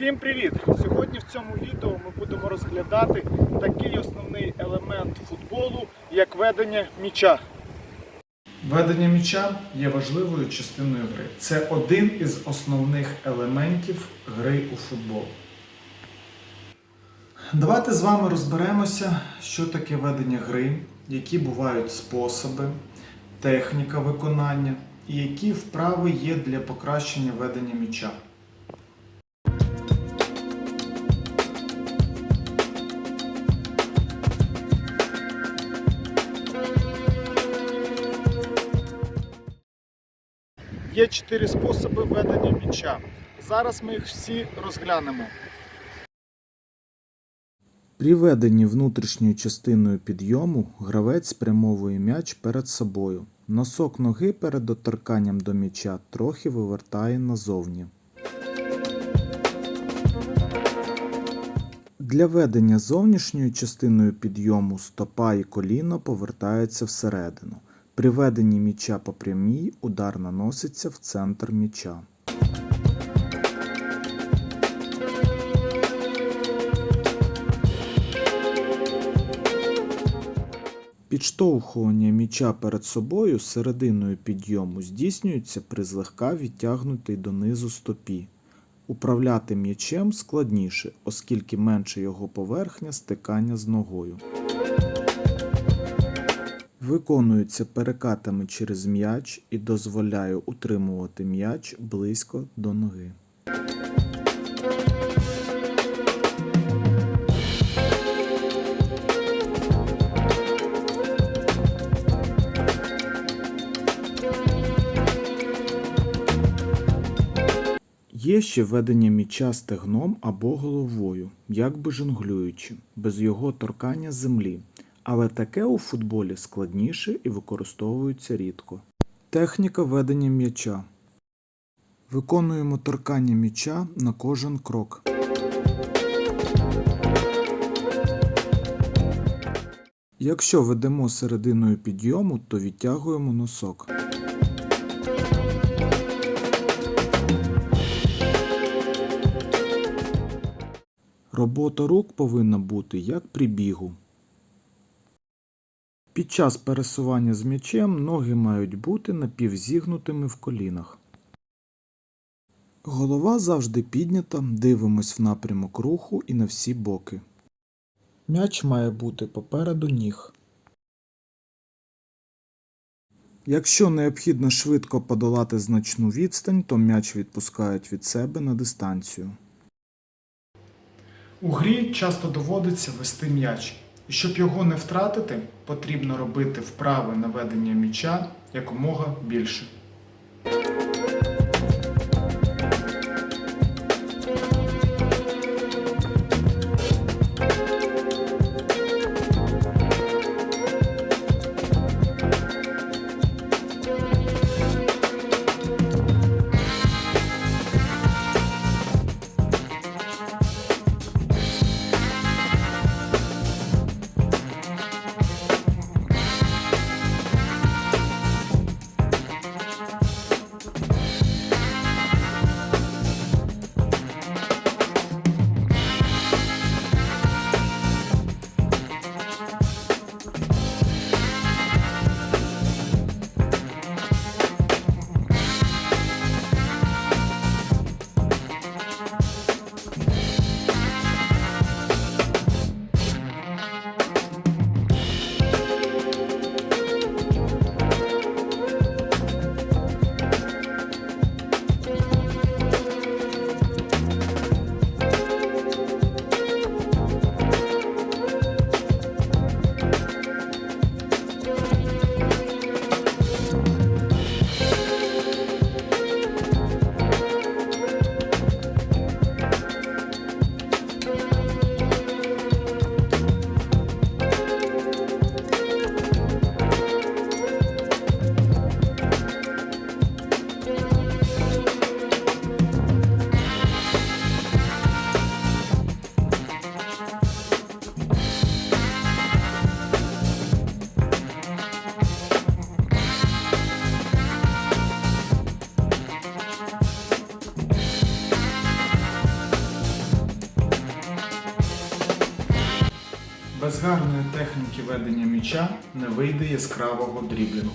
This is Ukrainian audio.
Всім привіт! Сьогодні в цьому відео ми будемо розглядати такий основний елемент футболу, як ведення м'яча. Ведення м'яча є важливою частиною гри. Це один із основних елементів гри у футбол. Давайте з вами розберемося, що таке ведення гри, які бувають способи, техніка виконання і які вправи є для покращення ведення м'яча. Є чотири способи ведення м'яча. Зараз ми їх всі розглянемо. При веденні внутрішньою частиною підйому гравець спрямовує м'яч перед собою. Носок ноги перед доторканням до м'яча трохи вивертає назовні. Для ведення зовнішньою частиною підйому стопа і коліно повертаються всередину. При веденні м'яча по прямій удар наноситься в центр м'яча. Підштовхування м'яча перед собою серединою підйому здійснюється при злегка відтягнутій донизу стопі. Управляти м'ячем складніше, оскільки менше його поверхня стикання з ногою. Виконується перекатами через м'яч і дозволяє утримувати м'яч близько до ноги. Є ще ведення м'яча стегном або головою, якби жонглюючи, без його торкання землі, але таке у футболі складніше і використовується рідко. Техніка ведення м'яча. Виконуємо торкання м'яча на кожен крок. Якщо ведемо серединою підйому, то відтягуємо носок. Робота рук повинна бути як при бігу. Під час пересування з м'ячем ноги мають бути напівзігнутими в колінах. Голова завжди піднята, дивимось в напрямок руху і на всі боки. М'яч має бути попереду ніг. Якщо необхідно швидко подолати значну відстань, то м'яч відпускають від себе на дистанцію. У грі часто доводиться вести м'яч. І щоб його не втратити, потрібно робити вправи на ведення м'яча якомога більше. Гарної техніки ведення м'яча не вийде яскравого дріблінгу.